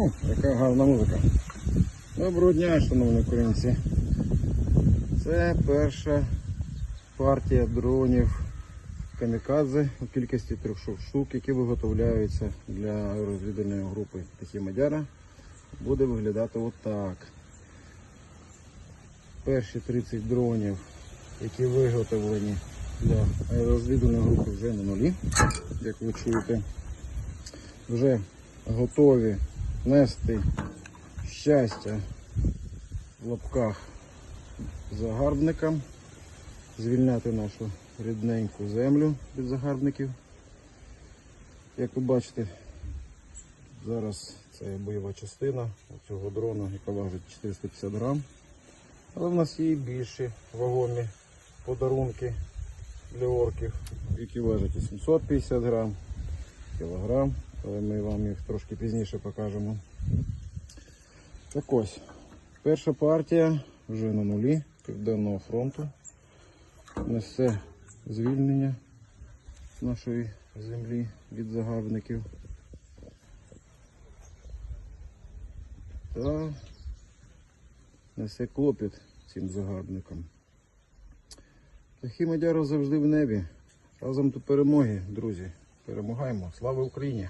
О, яка гарна музика. Доброго дня, шановні українці. Це перша партія дронів камікадзе у кількості 300 штук, які виготовляються для розвідувальної групи Тихі Мадяра. Буде виглядати отак. Перші 30 дронів, які виготовлені для аеророзвідувальної групи вже на нулі, як ви чуєте, вже готові нести щастя в лапках загарбникам, звільняти нашу рідненьку землю від загарбників. Як ви бачите, зараз це бойова частина цього дрона, яка важить 450 грам. Але в нас є і більші вагомі подарунки для орків, які важать і 750 грам, кілограм, але ми вам їх трошки пізніше покажемо. Так ось, перша партія вже на нулі Південного фронту. Несе звільнення нашої землі від загарбників. Та несе клопіт цим загарбникам. Тахі Мадяров завжди в небі. Разом до перемоги, друзі. Перемагаємо. Слава Україні!